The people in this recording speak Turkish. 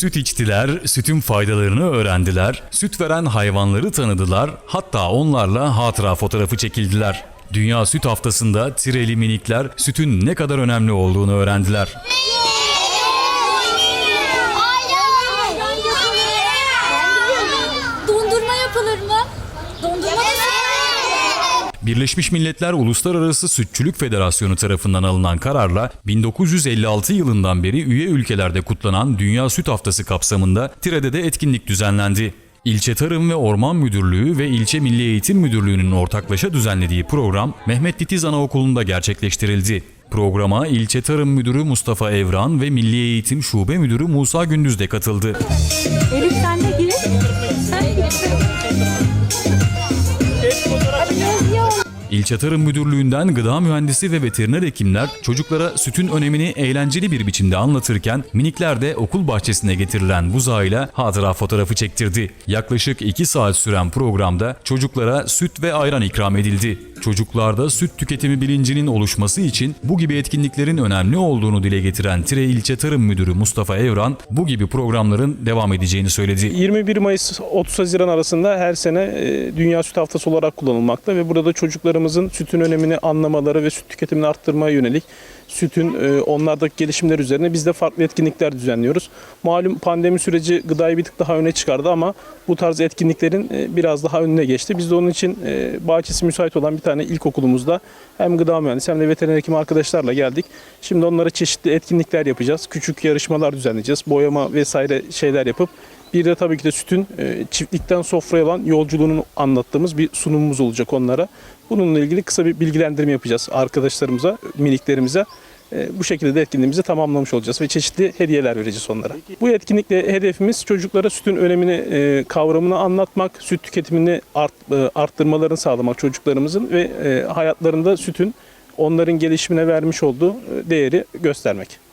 Süt içtiler, sütün faydalarını öğrendiler, süt veren hayvanları tanıdılar, hatta onlarla hatıra fotoğrafı çekildiler. Dünya Süt Haftası'nda tireli minikler sütün ne kadar önemli olduğunu öğrendiler. Dondurma yapılır mı? Dondurma Birleşmiş Milletler Uluslararası Sütçülük Federasyonu tarafından alınan kararla 1956 yılından beri üye ülkelerde kutlanan Dünya Süt Haftası kapsamında Tire'de de etkinlik düzenlendi. İlçe Tarım ve Orman Müdürlüğü ve İlçe Milli Eğitim Müdürlüğü'nün ortaklaşa düzenlediği program Mehmet Titiz Anaokulu'nda gerçekleştirildi. Programa İlçe Tarım Müdürü Mustafa Evran ve Milli Eğitim Şube Müdürü Musa Gündüz de katıldı. Elif sen de gir. İlçe Tarım Müdürlüğü'nden gıda mühendisi ve veteriner hekimler çocuklara sütün önemini eğlenceli bir biçimde anlatırken minikler de okul bahçesine getirilen buzağıyla hatıra fotoğrafı çektirdi. Yaklaşık 2 saat süren programda çocuklara süt ve ayran ikram edildi. Çocuklarda süt tüketimi bilincinin oluşması için bu gibi etkinliklerin önemli olduğunu dile getiren Tire İlçe Tarım Müdürü Mustafa Evran bu gibi programların devam edeceğini söyledi. 21 Mayıs 30 Haziran arasında her sene e, Dünya Süt Haftası olarak kullanılmakta ve burada çocuklarımızın sütün önemini anlamaları ve süt tüketimini arttırmaya yönelik sütün e, onlardaki gelişimler üzerine biz de farklı etkinlikler düzenliyoruz. Malum pandemi süreci gıdayı bir tık daha öne çıkardı ama bu tarz etkinliklerin e, biraz daha önüne geçti. Biz de onun için bahçesi müsait olan bir tane ilkokulumuzda hem gıda mühendisi hem de veteriner hekim arkadaşlarla geldik. Şimdi onlara çeşitli etkinlikler yapacağız. Küçük yarışmalar düzenleyeceğiz. Boyama vesaire şeyler yapıp bir de tabii ki de sütün e, çiftlikten sofraya olan yolculuğunu anlattığımız bir sunumumuz olacak onlara. Bununla ilgili kısa bir bilgilendirme yapacağız arkadaşlarımıza, miniklerimize. E, Bu şekilde de etkinliğimizi tamamlamış olacağız ve çeşitli hediyeler vereceğiz onlara. Bu etkinlikle hedefimiz çocuklara sütün önemini, e, kavramını anlatmak, süt tüketimini art, e, arttırmalarını sağlamak çocuklarımızın ve hayatlarında sütün onların gelişimine vermiş olduğu değeri göstermek.